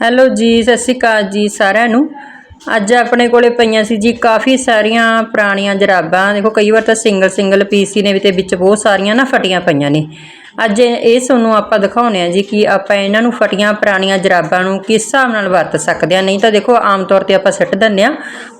Hello ਜੀ, ਸਤਿ ਸ਼੍ਰੀ ਅਕਾਲ ਜੀ ਸਾਰਿਆਂ ਨੂੰ। ਅੱਜ ਆਪਣੇ ਕੋਲੇ ਪਈਆਂ ਸੀ ਜੀ ਕਾਫੀ ਸਾਰੀਆਂ ਪੁਰਾਣੀਆਂ ਜਰਾਬਾਂ। ਦੇਖੋ ਕਈ ਵਾਰ ਤਾਂ ਸਿੰਗਲ ਸਿੰਗਲ ਪੀਸ ਹੀ ਨੇ ਵੀ ਤੇ ਵਿੱਚ ਬਹੁਤ ਸਾਰੀਆਂ ਨਾ ਫਟੀਆਂ ਪਈਆਂ ਨੇ। ਅੱਜ ਇਹ ਤੁਹਾਨੂੰ ਆਪਾਂ ਦਿਖਾਉਣੇ ਆ ਜੀ ਕਿ ਆਪਾਂ ਇਹਨਾਂ ਨੂੰ ਫਟੀਆਂ ਪੁਰਾਣੀਆਂ ਜਰਾਬਾਂ ਨੂੰ ਕਿਸ ਹਿਸਾਬ ਨਾਲ ਵਰਤ ਸਕਦੇ ਆ ਨਹੀਂ ਤਾਂ ਦੇਖੋ, ਆਮ ਤੌਰ ਤੇ ਆਪਾਂ ਸਿੱਟ ਦਿੰਦੇ ਆ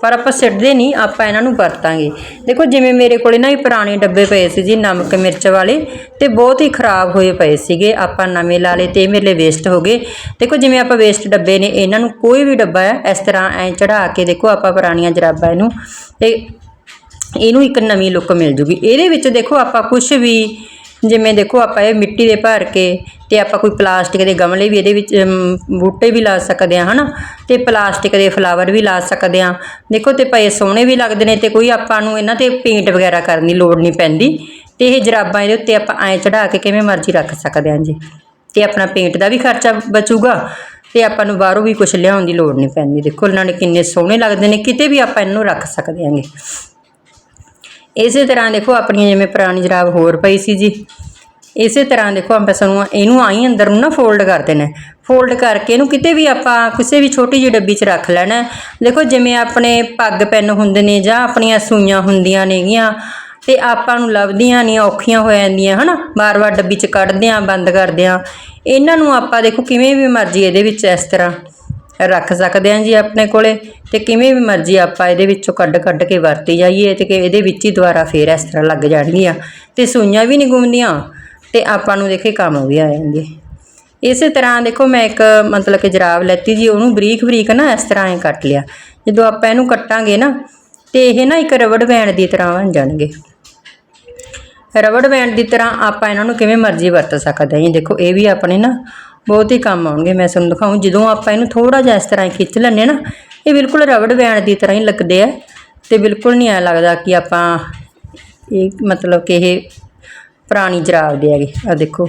ਪਰ ਆਪਾਂ ਸਿੱਟਦੇ ਨਹੀਂ, ਆਪਾਂ ਇਹਨਾਂ ਨੂੰ ਵਰਤਾਂਗੇ। ਦੇਖੋ, ਜਿਵੇਂ ਮੇਰੇ ਕੋਲੇ ਨਾ ਇਹ ਪੁਰਾਣੇ ਡੱਬੇ ਪਏ ਸੀ ਜੀ, ਨਮਕ, ਮਿਰਚ ਵਾਲੇ, ਤੇ ਬਹੁਤ ਹੀ ਖਰਾਬ ਹੋਏ ਪਏ ਸੀਗੇ। ਆਪਾਂ ਨਵੇਂ ਲਾ ਲਏ ਤੇ ਇਹ ਮੇਰੇ ਲਈ ਵੇਸਟ ਹੋ ਗਏ। ਦੇਖੋ, ਜਿਵੇਂ ਆਪਾਂ ਵੇਸਟ ਡੱਬੇ ਨੇ, ਇਹਨਾਂ ਨੂੰ ਕੋਈ ਵੀ ਡੱਬਾ ਹੈ, ਇਸ ਤਰ੍ਹਾਂ ਐ ਚੜਾ ਕੇ ਦੇਖੋ, ਆਪਾਂ ਪੁਰਾਣੀਆਂ ਜਰਾਬਾਂ ਇਹਨੂੰ, ਤੇ ਇਹਨੂੰ ਇੱਕ ਨਵੀਂ ਲੁੱਕ ਮਿਲ ਜੂਗੀ। ਇਹਦੇ ਵਿੱਚ ਦੇਖੋ, ਆਪਾਂ ਕੁਝ ਵੀ ਜਿਵੇਂ ਦੇਖੋ ਆਪਾਂ ਇਹ ਮਿੱਟੀ ਦੇ ਭਰ ਕੇ ਤੇ ਆਪਾਂ ਕੋਈ ਪਲਾਸਟਿਕ ਦੇ ਗਮਲੇ ਵੀ ਇਹਦੇ ਵਿੱਚ ਬੂਟੇ ਵੀ ਲਾ ਸਕਦੇ ਆ ਹਨਾ? ਤੇ ਪਲਾਸਟਿਕ ਦੇ ਫਲਾਵਰ ਵੀ ਲਾ ਸਕਦੇ ਆ ਦੇਖੋ ਤੇ ਪਏ ਸੋਹਣੇ ਵੀ ਲੱਗਦੇ ਨੇ ਤੇ ਕੋਈ ਆਪਾਂ ਨੂੰ ਇਹਨਾਂ ਤੇ ਪੇਂਟ ਵਗੈਰਾ ਕਰਨ ਦੀ ਲੋੜ ਨਹੀਂ ਪੈਂਦੀ। ਤੇ ਇਹ ਜਰਾਬਾਂ ਇਹਦੇ ਉੱਤੇ ਆਪਾਂ ਐਂ ਚੜਾ ਕੇ ਕਿਵੇਂ ਮਰਜ਼ੀ ਰੱਖ ਸਕਦੇ ਆ ਜੀ। ਤੇ ਆਪਣਾ ਪੇਂਟ ਦਾ ਵੀ ਖਰਚਾ ਬਚੂਗਾ ਤੇ ਆਪਾਂ ਨੂੰ ਬਾਹਰੋਂ ਵੀ ਕੁਝ ਲਿਆਉਣ ਦੀ ਲੋੜ ਨਹੀਂ ਪੈਂਦੀ। ਦੇਖੋ ਇਹਨਾਂ ਨੇ ਕਿੰਨੇ ਸੋਹਣੇ ਲੱਗਦੇ ਨੇ, ਕਿਤੇ ਵੀ ਆਪਾਂ ਇਹਨੂੰ ਰੱਖ ਸਕਦੇ ਆਂਗੇ ਇਸੇ ਤਰ੍ਹਾਂ ਦੇਖੋ ਆਪਣੀ ਜਿਵੇਂ ਪੁਰਾਣੀ ਜਰਾਬ ਹੋਰ ਪਈ ਸੀ ਜੀ। ਇਸੇ ਤਰ੍ਹਾਂ ਦੇਖੋ ਆਪਾਂ ਸਾਨੂੰ ਇਹਨੂੰ ਆਈ ਅੰਦਰ ਨੂੰ ਨਾ ਫੋਲਡ ਕਰ ਦੇਣਾ ਫੋਲਡ ਕਰਕੇ ਇਹਨੂੰ ਕਿਤੇ ਵੀ ਆਪਾਂ ਕਿਸੇ ਵੀ ਛੋਟੀ ਜਿਹੀ ਡੱਬੀ 'ਚ ਰੱਖ ਲੈਣਾ। ਦੇਖੋ ਜਿਵੇਂ ਆਪਣੇ ਪੱਗ ਪੈਨ ਹੁੰਦੇ ਨੇ ਜਾਂ ਆਪਣੀਆਂ ਸੂਈਆਂ ਹੁੰਦੀਆਂ ਨੇਗੀਆਂ ਤੇ ਆਪਾਂ ਨੂੰ ਲੱਭਦੀਆਂ ਨਹੀਂ, ਔਖੀਆਂ ਹੋ ਜਾਂਦੀਆਂ, ਹਨਾ? ਬਾਰ-ਬਾਰ ਡੱਬੀ 'ਚ ਕੱਢਦੇ ਆਂ, ਬੰਦ ਕਰਦੇ ਆਂ। ਇਹਨਾਂ ਨੂੰ ਆਪਾਂ ਦੇਖੋ ਕਿਵੇਂ ਵੀ ਮਰਜ਼ੀ ਇਹਦੇ ਵਿੱਚ ਇਸ ਤਰ੍ਹਾਂ ਰੱਖ ਸਕਦੇ ਹਾਂ ਜੀ ਆਪਣੇ ਕੋਲੇ ਤੇ ਕਿਵੇਂ ਵੀ ਮਰਜ਼ੀ ਆਪਾਂ ਇਹਦੇ ਵਿੱਚੋਂ ਕੱਢ ਕੱਢ ਕੇ ਵਰਤੀ ਜਾਈਏ ਤੇ ਕਿ ਇਹਦੇ ਵਿੱਚ ਹੀ ਦੁਬਾਰਾ ਫੇਰ ਇਸ ਤਰ੍ਹਾਂ ਲੱਗ ਜਾਣਗੀਆਂ ਤੇ ਸੂਈਆਂ ਵੀ ਨਹੀਂ ਗੁੰਮਦੀਆਂ ਤੇ ਆਪਾਂ ਨੂੰ ਦੇਖੇ ਕੰਮ ਵੀ ਆ ਜਾਂਦੇ ਇਸੇ ਤਰ੍ਹਾਂ ਦੇਖੋ ਮੈਂ ਇੱਕ ਮਤਲਬ ਕਿ ਜਰਾਬ ਲੈਤੀ ਜੀ, ਉਹਨੂੰ ਬਰੀਕ ਬਰੀਕ ਨਾ ਇਸ ਤਰ੍ਹਾਂ ਐ ਕੱਟ ਲਿਆ। ਜਦੋਂ ਆਪਾਂ ਇਹਨੂੰ ਕੱਟਾਂਗੇ ਨਾ ਤੇ ਇਹ ਨਾ ਇੱਕ ਰਬੜ ਬੈਂਡ ਦੀ ਤਰ੍ਹਾਂ ਬਣ ਜਾਣਗੇ। ਰਬੜ ਬੈਂਡ ਦੀ ਤਰ੍ਹਾਂ ਆਪਾਂ ਇਹਨਾਂ ਨੂੰ ਕਿਵੇਂ ਮਰਜ਼ੀ ਵਰਤ ਸਕਦੇ ਹਾਂ ਜੀ। ਦੇਖੋ ਇਹ ਵੀ ਆਪਣੇ ਨਾ ਬਹੁਤ ਹੀ ਕੰਮ ਆਉਣਗੇ, ਮੈਂ ਤੁਹਾਨੂੰ ਦਿਖਾਉਂ ਜਦੋਂ ਆਪਾਂ ਇਹਨੂੰ ਥੋੜਾ ਜਿਹਾ ਇਸ ਤਰ੍ਹਾਂ ਹੀ ਖਿੱਚ ਲੈਂਦੇ ਨਾ, ਇਹ ਬਿਲਕੁਲ ਰਬੜ ਬੈਂਡ ਦੀ ਤਰ੍ਹਾਂ ਹੀ ਲੱਗਦੇ ਆ ਤੇ ਬਿਲਕੁਲ ਨਹੀਂ ਐ ਲੱਗਦਾ ਕਿ ਆਪਾਂ ਇਹ ਮਤਲਬ ਕਿ ਇਹ ਪੁਰਾਣੀ ਜਰਾਬ ਦੇ ਹੈਗੇ। ਆ ਦੇਖੋ,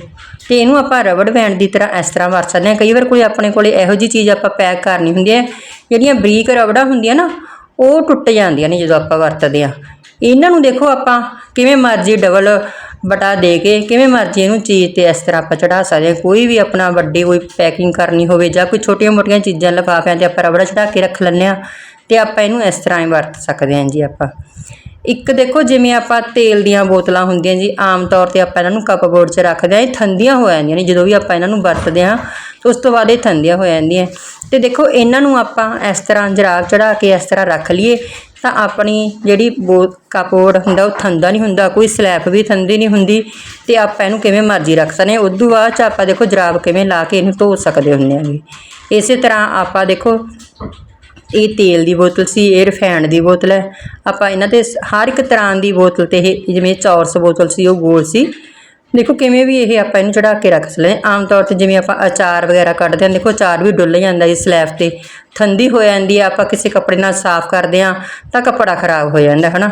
ਤੇ ਇਹਨੂੰ ਆਪਾਂ ਰਬੜ ਬੈਂਡ ਦੀ ਤਰ੍ਹਾਂ ਇਸ ਤਰ੍ਹਾਂ ਵਰਤ ਸਕਦੇ ਹਾਂ। ਕਈ ਵਾਰ ਕੋਈ ਆਪਣੇ ਕੋਲੇ ਇਹੋ ਜੀ ਚੀਜ਼ ਆਪਾਂ ਪੈਕ ਕਰਨੀ ਹੁੰਦੀ ਹੈ, ਜਿਹੜੀਆਂ ਬਰੀਕ ਰਬੜਾਂ ਹੁੰਦੀਆਂ ਨਾ, ਉਹ ਟੁੱਟ ਜਾਂਦੀਆਂ ਨੇ ਜਦੋਂ ਆਪਾਂ ਵਰਤਦੇ ਆ ਇਹਨਾਂ ਨੂੰ ਦੇਖੋ ਆਪਾਂ ਕਿਵੇਂ ਮਰਜ਼ੀ ਡਬਲ ਬਟਾ ਦੇ ਕੇ ਕਿਵੇਂ ਮਰਜ਼ੀ ਇਹਨੂੰ ਚੀਜ਼ ਤੇ ਇਸ ਤਰ੍ਹਾਂ ਆਪਾਂ ਚੜਾ ਸਕਦੇ ਹਾਂ। ਕੋਈ ਵੀ ਆਪਣਾ ਵੱਡੀ ਕੋਈ ਪੈਕਿੰਗ ਕਰਨੀ ਹੋਵੇ ਜਾਂ ਕੋਈ ਛੋਟੀਆਂ ਮੋਟੀਆਂ ਚੀਜ਼ਾਂ ਲਿਫਾਫਿਆਂ ਤੇ ਆਪਾਂ ਰਬੜਾ ਚੜਾ ਕੇ ਰੱਖ ਲੈਂਦੇ ਆ ਤੇ ਆਪਾਂ ਇਹਨੂੰ ਇਸ ਤਰ੍ਹਾਂ ਹੀ ਵਰਤ ਸਕਦੇ ਹਾਂ ਜੀ ਆਪਾਂ। ਇੱਕ ਦੇਖੋ, ਜਿਵੇਂ ਆਪਾਂ ਤੇਲ ਦੀਆਂ ਬੋਤਲਾਂ ਹੁੰਦੀਆਂ ਜੀ, ਆਮ ਤੌਰ ਤੇ ਆਪਾਂ ਇਹਨਾਂ ਨੂੰ ਕੱਪ ਬੋਰਡ 'ਚ ਰੱਖਦੇ ਆ ਇਹ ਥੰਦੀਆਂ ਹੋ ਜਾਂਦੀਆਂ ਨੇ, ਜਦੋਂ ਵੀ ਆਪਾਂ ਇਹਨਾਂ ਨੂੰ ਵਰਤਦੇ ਆ ਤੇ ਉਸ ਤੋਂ ਬਾਅਦ ਇਹ ਥੰਦੀਆਂ ਹੋ ਜਾਂਦੀਆਂ ਤੇ ਦੇਖੋ, ਇਹਨਾਂ ਨੂੰ ਆਪਾਂ ਇਸ ਤਰ੍ਹਾਂ ਜਰਾਬ ਚੜਾ ਕੇ ਇਸ ਤਰ੍ਹਾਂ ਰੱਖ ਲਈਏ, ਤਾਂ ਆਪਣੀ ਜਿਹੜੀ ਬੋ ਕਪਬੋਰਡ ਹੁੰਦਾ, ਉਹ ਥੰਦਾ ਨਹੀਂ ਹੁੰਦਾ, ਕੋਈ ਸਲੈਪ ਵੀ ਥੰਦੀ ਨਹੀਂ ਹੁੰਦੀ, ਤੇ ਆਪਾਂ ਇਹਨੂੰ ਕਿਵੇਂ ਮਰਜ਼ੀ ਰੱਖ ਸਕਦੇ ਹਾਂ। ਤੋਂ ਬਾਅਦ ਚ ਆਪਾਂ ਦੇਖੋ, ਜਰਾਬ ਕਿਵੇਂ ਲਾ ਕੇ ਇਹਨੂੰ ਧੋ ਸਕਦੇ ਹੁੰਦੇ ਆਂਗੇ ਇਸੇ ਤਰ੍ਹਾਂ ਆਪਾਂ ਦੇਖੋ ਇਹ ਤੇਲ ਦੀ ਬੋਤਲ ਸੀ, ਇਹ ਰਿਫਾਈਨਡ ਦੀ ਬੋਤਲ ਹੈ। ਆਪਾਂ ਇਹਨਾਂ ਤੇ ਹਰ ਇੱਕ ਤਰ੍ਹਾਂ ਦੀ ਬੋਤਲ ਤੇ ਇਹ, ਜਿਵੇਂ ਚੌਰਸ ਬੋਤਲ ਸੀ, ਉਹ ਗੋਲ ਸੀ। ਦੇਖੋ ਕਿਵੇਂ ਵੀ ਇਹ ਆਪਾਂ ਇਹਨੂੰ ਚੜਾ ਕੇ ਰੱਖ ਸਕਦੇ ਹਾਂ। ਆਮ ਤੌਰ ਤੇ ਜਿਵੇਂ ਆਪਾਂ ਅਚਾਰ ਵਗੈਰਾ ਕੱਢਦੇ ਹਾਂ, ਦੇਖੋ ਅਚਾਰ ਵੀ ਡੁੱਲ ਜਾਂਦਾ ਜੀ ਸਲੈਬ ਤੇ। ਥੰਦੀ ਹੋ ਜਾਂਦੀ ਆ, ਆਪਾਂ ਕਿਸੇ ਕੱਪੜੇ ਨਾਲ ਸਾਫ਼ ਕਰਦੇ ਹਾਂ, ਤਾਂ ਕੱਪੜਾ ਖਰਾਬ ਹੋ ਜਾਂਦਾ ਹੈ ਨਾ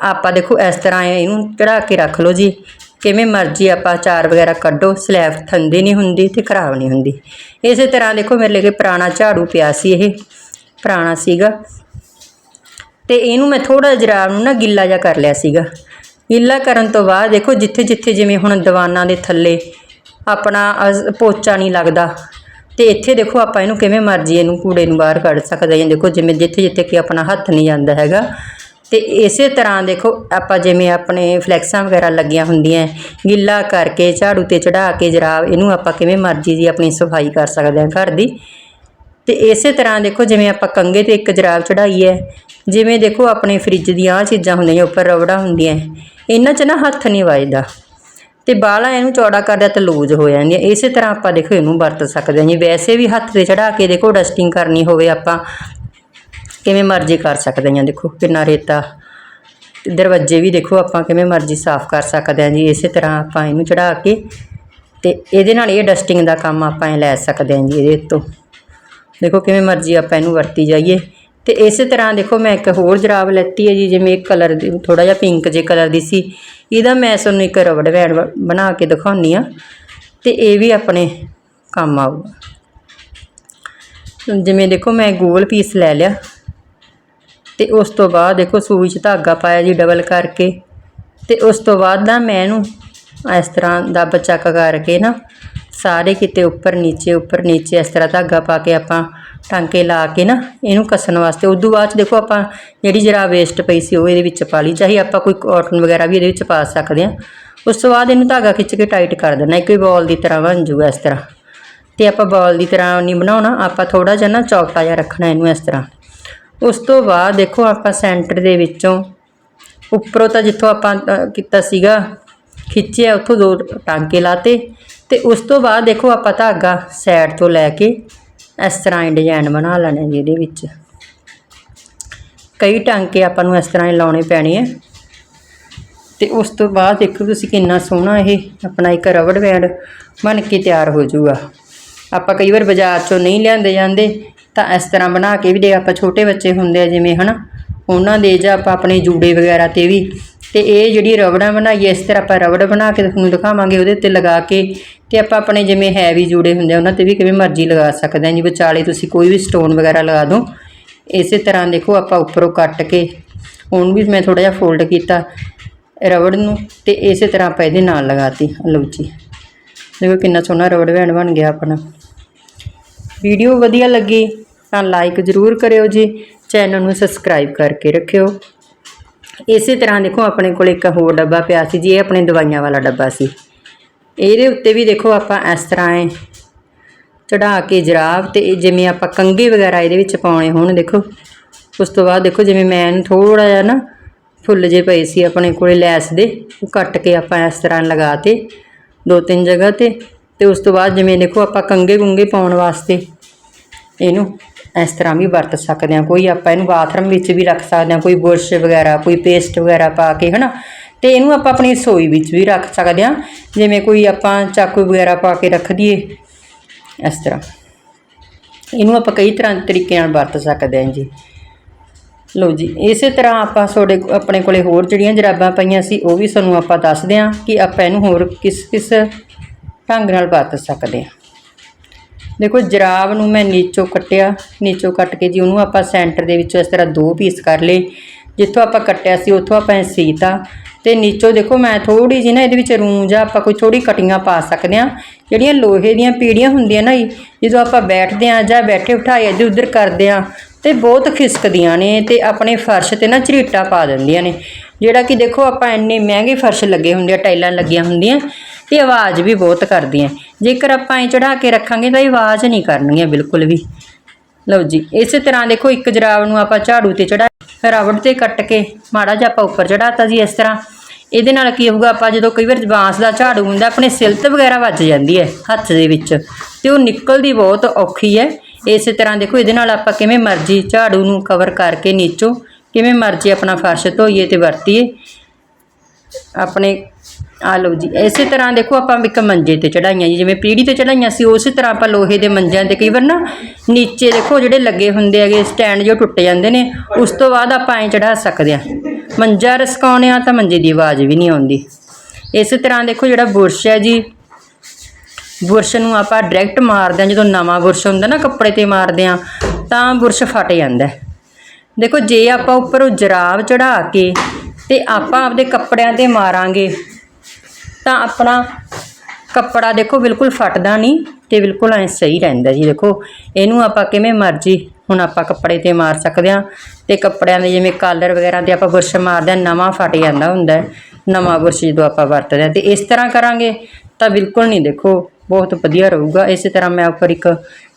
ਆਪਾਂ ਦੇਖੋ ਇਸ ਤਰ੍ਹਾਂ ਇਹਨੂੰ ਚੜਾ ਕੇ ਰੱਖ ਲਓ ਜੀ। ਕਿਵੇਂ ਮਰਜ਼ੀ ਆਪਾਂ ਅਚਾਰ ਵਗੈਰਾ ਕੱਢੋ, ਸਲੈਬ ਥੰਦੀ ਨਹੀਂ ਹੁੰਦੀ ਤੇ ਖਰਾਬ ਨਹੀਂ ਹੁੰਦੀ। ਇਸੇ ਤਰ੍ਹਾਂ ਦੇਖੋ ਮੇਰੇ ਲਈ ਪੁਰਾਣਾ ਝਾੜੂ ਪਿਆ ਸੀ ਇਹ। ਪੁਰਾਣਾ ਸੀਗਾ। ਤੇ ਇਹਨੂੰ ਮੈਂ ਥੋੜਾ ਜਰਾਬ ਨੂੰ ਨਾ ਗਿੱਲਾ ਜਿਹਾ ਕਰ ਲਿਆ ਸੀਗਾ। ਗਿੱਲਾ ਕਰਨ ਤੋਂ ਬਾਅਦ ਦੇਖੋ ਜਿੱਥੇ ਜਿੱਥੇ ਜਿਵੇਂ ਹੁਣ ਦੀਵਾਨਾਂ ਦੇ ਥੱਲੇ ਆਪਣਾ ਪੋਚਾ ਨਹੀਂ ਲੱਗਦਾ, ਤੇ ਇੱਥੇ ਦੇਖੋ ਆਪਾਂ ਇਹਨੂੰ ਕਿਵੇਂ ਮਰਜ਼ੀ ਇਹਨੂੰ ਕੂੜੇ ਨੂੰ ਬਾਹਰ ਕੱਢ ਸਕਦੇ ਹਾਂ। ਦੇਖੋ ਜਿਵੇਂ ਜਿੱਥੇ ਜਿੱਥੇ ਕਿ ਆਪਣਾ ਹੱਥ ਨਹੀਂ ਜਾਂਦਾ ਹੈਗਾ। ਤੇ ਇਸੇ ਤਰ੍ਹਾਂ ਦੇਖੋ ਆਪਾਂ ਜਿਵੇਂ ਆਪਣੇ ਫਲੈਕਸਾਂ ਵਗੈਰਾ ਲੱਗੀਆਂ ਹੁੰਦੀਆਂ, ਗਿੱਲਾ ਕਰਕੇ ਝਾੜੂ ਤੇ ਚੜਾ ਕੇ ਜਰਾਬ ਇਹਨੂੰ ਆਪਾਂ ਕਿਵੇਂ ਮਰਜ਼ੀ ਦੀ ਆਪਣੀ ਸਫ਼ਾਈ ਕਰ ਸਕਦੇ ਹਾਂ ਘਰ ਦੀ। ਤੇ ਇਸੇ ਤਰ੍ਹਾਂ ਦੇਖੋ ਜਿਵੇਂ ਆਪਾਂ ਕੰਗੇ ਤੇ ਇੱਕ ਜਰਾਬ ਚੜਾਈ ਹੈ, ਜਿਵੇਂ ਦੇਖੋ ਆਪਣੇ ਫ੍ਰਿਜ ਦੀਆਂ ਆਹ ਚੀਜ਼ਾਂ ਹੁੰਦੀਆਂ, ਉੱਪਰ ਰਬੜਾ ਹੁੰਦੀਆਂ, ਇਹਨਾਂ 'ਚ ਨਾ ਹੱਥ ਨਹੀਂ ਵੱਜਦਾ। ਤੇ ਬਾਲਾ ਇਹਨੂੰ ਚੌੜਾ ਕਰਦਾ ਤੇ ਲੂਜ਼ ਹੋ ਜਾਂਦੀ ਹੈ ਇਸੇ ਤਰ੍ਹਾਂ ਆਪਾਂ ਦੇਖੋ ਇਹਨੂੰ ਵਰਤ ਸਕਦੇ ਹਾਂ ਜੀ। ਵੈਸੇ ਵੀ ਹੱਥ ਤੇ ਚੜਾ ਕੇ ਦੇਖੋ ਡਸਟਿੰਗ ਕਰਨੀ ਹੋਵੇ ਆਪਾਂ, ਕਿਵੇਂ ਮਰਜ਼ੀ ਕਰ ਸਕਦੇ ਹਾਂ ਦੇਖੋ, ਕਿੰਨਾ ਰੇਤਾ ਤੇ ਦਰਵਾਜ਼ੇ ਵੀ ਦੇਖੋ ਆਪਾਂ ਕਿਵੇਂ ਮਰਜ਼ੀ ਸਾਫ਼ ਕਰ ਸਕਦੇ ਹਾਂ ਜੀ, ਇਸੇ ਤਰ੍ਹਾਂ ਆਪਾਂ ਇਹਨੂੰ ਚੜਾ ਕੇ ਤੇ ਇਹਦੇ ਨਾਲ ਇਹ ਡਸਟਿੰਗ ਦਾ ਕੰਮ ਆਪਾਂ ਇਹ ਲੈ ਸਕਦੇ ਹਾਂ ਜੀ, ਇਹਦੇ ਤੋਂ। ਦੇਖੋ ਕਿਵੇਂ ਮਰਜ਼ੀ ਆਪਾਂ ਇਹਨੂੰ ਵਰਤੀ ਜਾਈਏ। ਤੇ ਇਸੇ ਤਰ੍ਹਾਂ ਦੇਖੋ ਮੈਂ ਇੱਕ ਹੋਰ ਜਰਾਬ ਲੈਤੀ ਹੈ ਜੀ, ਜਿਵੇਂ ਇੱਕ ਕਲਰ ਦੀ ਥੋੜਾ ਜਿਹਾ ਪਿੰਕ ਜੇ ਕਲਰ ਦੀ ਸੀ। ਇਹਦਾ ਮੈਂ ਤੁਹਾਨੂੰ ਇੱਕ ਰਬੜ ਬੈਂਡ ਬਣਾ ਕੇ ਦਿਖਾਉਣੀ ਆ ਤੇ ਇਹ ਵੀ ਆਪਣੇ ਕੰਮ ਆਊਗਾ। ਜਿਵੇਂ ਦੇਖੋ ਮੈਂ ਗੋਲ ਪੀਸ ਲੈ ਲਿਆ। ਤੇ ਉਸ ਤੋਂ ਬਾਅਦ ਦੇਖੋ ਸੂਈ 'ਚ ਧਾਗਾ ਪਾਇਆ ਜੀ ਡਬਲ ਕਰਕੇ। ਤੇ ਉਸ ਤੋਂ ਬਾਅਦ ਨਾ ਮੈਂ ਇਹਨੂੰ ਇਸ ਤਰ੍ਹਾਂ ਦੱਬ ਚੱਕ ਕਰਕੇ ਨਾ ਸਾਰੇ ਕਿਤੇ ਉੱਪਰ, ਨੀਚੇ ਉੱਪਰ, ਨੀਚੇ, ਇਸ ਤਰ੍ਹਾਂ ਧਾਗਾ ਪਾ ਕੇ ਆਪਾਂ ਟਾਂਕੇ ਲਾ ਕੇ ਨਾ ਇਹਨੂੰ ਕੱਸਣ ਵਾਸਤੇ। ਉਦੋਂ ਬਾਅਦ ਚ ਦੇਖੋ ਆਪਾਂ ਜਿਹੜੀ ਜਰਾ ਵੇਸਟ ਪਈ ਸੀ ਉਹ ਇਹਦੇ ਵਿੱਚ ਪਾ ਲਈ। ਚਾਹੇ ਆਪਾਂ ਕੋਈ ਕਾਟਨ ਵਗੈਰਾ ਵੀ ਇਹਦੇ ਵਿੱਚ ਪਾ ਸਕਦੇ ਹਾਂ। ਉਸ ਤੋਂ ਬਾਅਦ ਇਹਨੂੰ ਧਾਗਾ ਖਿੱਚ ਕੇ ਟਾਈਟ ਕਰ ਦੇਣਾ। ਇੱਕ ਬੋਲ ਦੀ ਤਰ੍ਹਾਂ ਬਣ ਜੂਗਾ ਇਸ ਤਰ੍ਹਾਂ। ਤੇ ਆਪਾਂ ਬੋਲ ਦੀ ਤਰ੍ਹਾਂ ਨਹੀਂ ਬਣਾਉਣਾ। ਆਪਾਂ ਥੋੜਾ ਜਿਹਾ ਨਾ ਚੌਕਟਾ ਜਿਹਾ ਰੱਖਣਾ ਇਹਨੂੰ ਇਸ ਤਰ੍ਹਾਂ। ਉਸ ਤੋਂ ਬਾਅਦ ਦੇਖੋ ਆਪਾਂ ਸੈਂਟਰ ਦੇ ਵਿੱਚੋਂ ਉੱਪਰੋਂ ਤਾਂ ਜਿੱਥੋਂ ਆਪਾਂ ਕੀਤਾ ਸੀਗਾ, ਖਿੱਚਿਆ, ਉੱਥੋਂ ਦੋ ਟਾਂਕੇ ਲਾਤੇ। ਤੇ ਉਸ ਤੋਂ ਬਾਅਦ ਦੇਖੋ ਆਪਾਂ ਧਾਗਾ ਸਾਈਡ ਤੋਂ ਲੈ ਕੇ ਇਸ ਤਰ੍ਹਾਂ ਹੀ ਡਿਜ਼ਾਈਨ ਬਣਾ ਲੈਣੇ ਜਿਹਦੇ ਵਿੱਚ। ਕਈ ਟਾਂਕੇ ਆਪਾਂ ਨੂੰ ਇਸ ਤਰ੍ਹਾਂ ਹੀ ਲਾਉਣੇ ਪੈਣੇ ਆ। ਤੇ ਉਸ ਤੋਂ ਬਾਅਦ ਦੇਖੋ ਤੁਸੀਂ ਕਿੰਨਾ ਸੋਹਣਾ ਇਹ ਆਪਣਾ ਇੱਕ ਰਬੜ ਬੈਂਡ ਬਣ ਕੇ ਤਿਆਰ ਹੋ ਜਾਊਗਾ। ਆਪਾਂ ਕਈ ਵਾਰ ਬਾਜ਼ਾਰ ਚੋਂ ਨਹੀਂ ਲਿਆਂਦੇ ਜਾਂਦੇ, ਤਾਂ ਇਸ ਤਰ੍ਹਾਂ ਬਣਾ ਕੇ ਵੀ ਦੇ, ਆਪਾਂ ਛੋਟੇ ਬੱਚੇ ਹੁੰਦੇ ਆ ਜਿਵੇਂ ਹਨਾ, ਉਹਨਾਂ ਦੇ ਜਾਂ ਆਪਾਂ ਆਪਣੇ ਜੂੜੇ ਵਗੈਰਾ ਤੇ ਵੀ ਤੇ ਇਹ ਜਿਹੜੀ ਰਬੜਾਂ ਬਣਾਈਏ, ਇਸ ਤਰ੍ਹਾਂ ਆਪਾਂ ਰਬੜ ਬਣਾ ਕੇ ਤੁਹਾਨੂੰ ਦਿਖਾਵਾਂਗੇ, ਉਹਦੇ ਉੱਤੇ ਲਗਾ ਕੇ ਤੇ ਆਪਾਂ ਆਪਣੇ ਜਿਵੇਂ ਹੈਵੀ ਜੂੜੇ ਹੁੰਦੇ ਆ, ਉਹਨਾਂ ਤੇ ਵੀ ਕਿਵੇਂ ਮਰਜ਼ੀ ਲਗਾ ਸਕਦੇ ਹਾਂ ਜੀ ਵਿਚਾਲੇ ਤੁਸੀਂ ਕੋਈ ਵੀ ਸਟੋਨ ਵਗੈਰਾ ਲਗਾ ਦਿਓ ਇਸੇ ਤਰ੍ਹਾਂ ਦੇਖੋ ਆਪਾਂ ਉੱਪਰੋਂ ਕੱਟ ਕੇ, ਹੁਣ ਵੀ ਮੈਂ ਥੋੜਾ ਜਿਹਾ ਫੋਲਡ ਕੀਤਾ ਰਬੜ ਨੂੰ ਤੇ ਇਸੇ ਤਰ੍ਹਾਂ ਆਪਾਂ ਇਹਦੇ ਨਾਲ ਲਗਾਤੀ। ਲਓ ਜੀ, ਦੇਖੋ ਕਿੰਨਾ ਸੋਹਣਾ ਰਬੜ ਬੈਂਡ ਬਣ ਗਿਆ ਆਪਣਾ। ਵੀਡੀਓ ਵਧੀਆ ਲੱਗੀ ਤਾਂ ਲਾਈਕ ਜ਼ਰੂਰ ਕਰਿਓ ਜੀ, ਚੈਨਲ ਨੂੰ ਸਬਸਕ੍ਰਾਈਬ ਕਰਕੇ ਰੱਖਿਓ। ਇਸੇ ਤਰ੍ਹਾਂ ਦੇਖੋ ਆਪਣੇ ਕੋਲ ਇੱਕ ਹੋਰ ਡੱਬਾ ਪਿਆ ਸੀ ਜੀ, ਇਹ ਆਪਣੇ ਦਵਾਈਆਂ ਵਾਲਾ ਡੱਬਾ ਸੀ। ਇਹਦੇ ਉੱਤੇ ਵੀ ਦੇਖੋ ਆਪਾਂ ਇਸ ਤਰ੍ਹਾਂ ਹੈ ਚੜਾ ਕੇ ਜਰਾਬ ਤੇ ਜਿਵੇਂ ਆਪਾਂ ਕੰਗੇ ਵਗੈਰਾ ਇਹਦੇ ਵਿੱਚ ਪਾਉਣੇ ਹੋਣ ਦੇਖੋ, ਉਸ ਤੋਂ ਬਾਅਦ ਦੇਖੋ ਜਿਵੇਂ ਮੈਂ ਇਹਨੂੰ ਥੋੜਾ ਜਿਹਾ ਨਾ ਫੁੱਲ ਜੇ ਪਏ ਸੀ ਆਪਣੇ ਕੋਲੇ ਲੈਸ ਦੇ, ਉਹ ਕੱਟ ਕੇ ਆਪਾਂ ਇਸ ਤਰ੍ਹਾਂ ਲਗਾਤੇ ਦੋ ਤਿੰਨ ਜਗ੍ਹਾ ਤੇ ਤੇ ਉਸ ਤੋਂ ਬਾਅਦ ਜਿਵੇਂ ਦੇਖੋ ਆਪਾਂ ਕੰਗੇ ਗੁੰਗੇ ਪਾਉਣ ਵਾਸਤੇ ਇਹਨੂੰ ਇਸ ਤਰ੍ਹਾਂ ਵੀ ਵਰਤ ਸਕਦੇ ਹਾਂ। ਕੋਈ ਆਪਾਂ ਇਹਨੂੰ ਬਾਥਰੂਮ ਵਿੱਚ ਵੀ ਰੱਖ ਸਕਦੇ ਹਾਂ, ਕੋਈ ਬੁਰਸ਼ ਵਗੈਰਾ, ਕੋਈ ਪੇਸਟ ਵਗੈਰਾ ਪਾ ਕੇ, ਹਨਾ? ਤੇ ਇਹਨੂੰ ਆਪਾਂ ਆਪਣੀ ਰਸੋਈ ਵਿੱਚ ਵੀ ਰੱਖ ਸਕਦੇ ਹਾਂ। ਜਿਵੇਂ ਕੋਈ ਆਪਾਂ ਚਾਕੂ ਵਗੈਰਾ ਪਾ ਕੇ ਰੱਖ ਦਈਏ, ਇਸ ਤਰ੍ਹਾਂ। ਇਹਨੂੰ ਆਪਾਂ ਕਈ ਤਰ੍ਹਾਂ ਤਰੀਕੇ ਨਾਲ ਵਰਤ ਸਕਦੇ ਹਾਂ ਜੀ। ਲਓ ਜੀ, ਇਸੇ ਤਰ੍ਹਾਂ ਆਪਾਂ ਤੁਹਾਡੇ ਆਪਣੇ ਕੋਲੇ ਹੋਰ ਜਿਹੜੀਆਂ ਜਰਾਬਾਂ ਪਈਆਂ ਸੀ, ਉਹ ਵੀ ਤੁਹਾਨੂੰ ਆਪਾਂ ਦੱਸਦੇ ਹਾਂ ਕਿ ਆਪਾਂ ਇਹਨੂੰ ਹੋਰ ਕਿਸ ਕਿਸ ਢੰਗ ਨਾਲ ਵਰਤ ਸਕਦੇ ਹਾਂ। ਦੇਖੋ, ਜਰਾਬ ਨੂੰ ਮੈਂ ਨੀਚੋਂ ਕੱਟਿਆ, ਨੀਚੋਂ ਕੱਟ ਕੇ ਜੀ ਉਹਨੂੰ ਆਪਾਂ ਸੈਂਟਰ ਦੇ ਵਿੱਚੋਂ ਇਸ ਤਰ੍ਹਾਂ ਦੋ ਪੀਸ ਕਰ ਲਏ। ਜਿੱਥੋਂ ਆਪਾਂ ਕੱਟਿਆ ਸੀ, ਉੱਥੋਂ ਆਪਾਂ ਸੀਤਾ। ਤੇ ਨੀਚੋਂ ਦੇਖੋ, ਮੈਂ ਥੋੜੀ ਜਿਹੀ ਨਾ ਇਹਦੇ ਵਿੱਚ ਰੂੰ ਜਾਂ ਆਪਾਂ ਕੋਈ ਥੋੜੀ ਕਟਿੰਗਾਂ ਪਾ ਸਕਦੇ ਹਾਂ। ਜਿਹੜੀਆਂ ਲੋਹੇ ਦੀਆਂ ਪੀੜੀਆਂ ਹੁੰਦੀਆਂ ਨਾ ਜੀ, ਜਦੋਂ ਆਪਾਂ ਬੈਠਦੇ ਹਾਂ ਜਾਂ ਬੈਠੇ ਉਠਾਏ ਇੱਧਰ ਉੱਧਰ ਕਰਦੇ ਹਾਂ, ਤੇ ਬਹੁਤ ਖਿਸਕਦੀਆਂ ਨੇ ਤੇ ਆਪਣੇ ਫਰਸ਼ ਤੇ ਨਾ ਝਰੀਟਾ ਪਾ ਦਿੰਦੀਆਂ ਨੇ। ਜਿਹੜਾ ਕਿ ਦੇਖੋ, ਆਪਾਂ ਇੰਨੇ ਮਹਿੰਗੇ ਫਰਸ਼ ਲੱਗੇ ਹੁੰਦੇ ਆ, ਟਾਈਲਾਂ ਲੱਗੀਆਂ ਹੁੰਦੀਆਂ। ਤੇ ਆਵਾਜ਼ ਵੀ ਬਹੁਤ ਕਰਦੀਆਂ ਜੇਕਰ ਆਪਾਂ ਇਹ ਚੜਾ ਕੇ ਰੱਖਾਂਗੇ ਤਾਂ ਇਹ ਆਵਾਜ਼ ਨਹੀਂ ਕਰਨਗੀਆਂ ਬਿਲਕੁਲ ਵੀ। ਲਓ ਜੀ, ਇਸੇ ਤਰ੍ਹਾਂ ਦੇਖੋ, ਇੱਕ ਜਰਾਬ ਨੂੰ ਆਪਾਂ ਝਾੜੂ ਤੇ ਚੜਾ ਰਬੜ ਤੇ ਕੱਟ ਕੇ ਮਾੜਾ ਜਿਹਾ ਆਪਾਂ ਉੱਪਰ ਚੜਾਤਾ ਜੀ ਇਸ ਤਰ੍ਹਾਂ। ਇਹਦੇ ਨਾਲ ਕੀ ਹੋਊਗਾ, ਆਪਾਂ ਜਦੋਂ ਕਈ ਵਾਰ ਬਾਂਸ ਦਾ ਝਾੜੂ ਹੁੰਦਾ, ਆਪਣੇ ਸਿਲਤ ਵਗੈਰਾ ਵੱਜ ਜਾਂਦੀ ਹੈ ਹੱਥ ਦੇ ਵਿੱਚ। ਤੇ ਉਹ ਨਿਕਲਦੀ ਬਹੁਤ ਔਖੀ ਹੈ ਇਸੇ ਤਰ੍ਹਾਂ ਦੇਖੋ, ਇਹਦੇ ਨਾਲ ਆਪਾਂ ਕਿਵੇਂ ਮਰਜ਼ੀ ਝਾੜੂ ਨੂੰ ਕਵਰ ਕਰਕੇ ਨੀਚੋਂ, ਕਿਵੇਂ ਮਰਜ਼ੀ ਆਪਣਾ ਫਰਸ਼ ਧੋਈਏ ਤੇ ਵਰਤੀਏ। ਆਪਣੇ ਆ ਲਓ ਜੀ, ਇਸੇ ਤਰ੍ਹਾਂ ਦੇਖੋ ਆਪਾਂ ਇੱਕ ਮੰਜੇ ਤੇ ਚੜਾਈਆਂ ਜੀ, ਜਿਵੇਂ ਪੀੜੀ ਤੇ ਚੜਾਈਆਂ ਸੀ, ਉਸੇ ਤਰ੍ਹਾਂ ਆਪਾਂ ਲੋਹੇ ਦੇ ਮੰਜਿਆਂ ਤੇ ਕਈ ਵਾਰ ਨਾ ਨੀਚੇ ਦੇਖੋ ਜਿਹੜੇ ਲੱਗੇ ਹੁੰਦੇ ਹੈਗੇ, ਸਟੈਂਡ ਜੋ ਟੁੱਟ ਜਾਂਦੇ ਨੇ, ਉਸ ਤੋਂ ਬਾਅਦ ਆਪਾਂ ਐਂ ਚੜਾ ਸਕਦੇ ਆ ਮੰਜਾ ਰਸਕਾਉਣੇ ਆ ਤਾਂ ਮੰਜੇ ਦੀ ਆਵਾਜ਼ ਵੀ ਨਹੀਂ ਆਉਂਦੀ। ਇਸੇ ਤਰ੍ਹਾਂ ਦੇਖੋ ਜਿਹੜਾ ਬੁਰਸ਼ ਹੈ ਜੀ, ਬੁਰਸ਼ ਨੂੰ ਆਪਾਂ ਡਾਇਰੈਕਟ ਮਾਰਦੇ ਆ ਜਦੋਂ ਨਵਾਂ ਬੁਰਸ਼ ਹੁੰਦਾ ਨਾ ਕੱਪੜੇ ਤੇ ਮਾਰਦੇ ਆ ਤਾਂ ਬੁਰਸ਼ ਫਟ ਜਾਂਦਾ ਦੇਖੋ ਜੇ ਆਪਾਂ ਉੱਪਰ ਉਹ ਜਰਾਬ ਚੜਾ ਕੇ ਤੇ ਆਪਾਂ ਆਪਦੇ ਕੱਪੜਿਆਂ ਤੇ ਮਾਰਾਂਗੇ ਤਾਂ ਆਪਣਾ ਕੱਪੜਾ ਦੇਖੋ ਬਿਲਕੁਲ ਫਟਦਾ ਨਹੀਂ ਤੇ ਬਿਲਕੁਲ ਐ ਸਹੀ ਰਹਿੰਦਾ ਜੀ। ਦੇਖੋ, ਇਹਨੂੰ ਆਪਾਂ ਕਿਵੇਂ ਮਰਜ਼ੀ ਹੁਣ ਆਪਾਂ ਕੱਪੜੇ ਤੇ ਮਾਰ ਸਕਦੇ ਆ ਤੇ ਕੱਪੜਿਆਂ ਦੇ ਜਿਵੇਂ ਕਾਲਰ ਵਗੈਰਾ ਤੇ ਆਪਾਂ ਬੁਰਸ਼ ਮਾਰਦੇ ਆ ਨਵਾਂ ਫਟ ਜਾਂਦਾ ਹੁੰਦਾ ਨਵਾਂ ਬੁਰਸ਼ ਜਦੋਂ ਆਪਾਂ ਵਰਤਦੇ ਆ ਤੇ ਇਸ ਤਰ੍ਹਾਂ ਕਰਾਂਗੇ ਤਾਂ ਬਿਲਕੁਲ ਨਹੀਂ। ਦੇਖੋ, ਬਹੁਤ ਵਧੀਆ ਰਹੂਗਾ। ਇਸੇ ਤਰ੍ਹਾਂ ਮੈਂ ਉੱਪਰ ਇੱਕ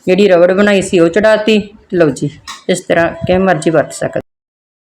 ਜਿਹੜੀ ਰਬੜ ਬਣਾਈ ਸੀ ਉਹ ਚੜਾਤੀ ਲਓ ਜੀ, ਇਸ ਤਰ੍ਹਾਂ ਕਿਵੇਂ ਮਰਜ਼ੀ ਵਰਤ ਸਕਦੇ